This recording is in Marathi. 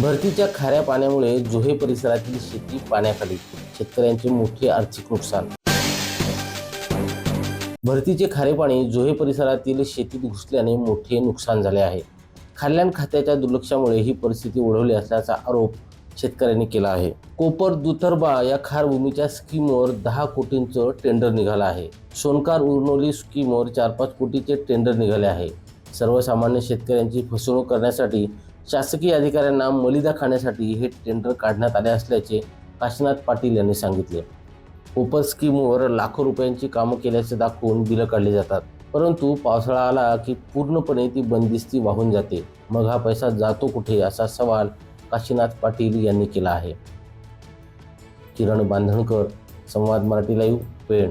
भरतीच्या खाऱ्या पाण्यामुळे जोहे परिसरातील शेती पाण्याखाली. शेतकऱ्यांचे मोठे आर्थिक नुकसान. भरतीचे खारे पाणी जोहे परिसरातील शेतीत घुसल्याने मोठे नुकसान झाले आहे. खाल्यान खात्याच्या दुर्लक्षामुळे ही परिस्थिती ओढवली असल्याचा आरोप शेतकऱ्यांनी केला आहे. कोपर दुथरबा या खारभूमीच्या स्कीमवर दहा कोटींचं टेंडर निघालं आहे. सोनकार उर्नोली स्कीमवर चार पाच कोटीचे टेंडर निघाले आहे. सर्वसामान्य शेतकऱ्यांची फसवणूक करण्यासाठी शासकीय अधिकाऱ्यांना मलिदा खाण्यासाठी हे टेंडर काढण्यात आले असल्याचे काशीनाथ पाटील यांनी सांगितले. कोपर स्कीमवर लाखो रुपयांची कामं केल्याचे दाखवून बिलं काढली जातात. परंतु पावसाळा आला की पूर्णपणे ती बंदिस्ती वाहून जाते. मग हा पैसा जातो कुठे असा सवाल काशीनाथ पाटील यांनी केला आहे. किरण बांधणकर संवाद मराठी लाईव्ह पेण.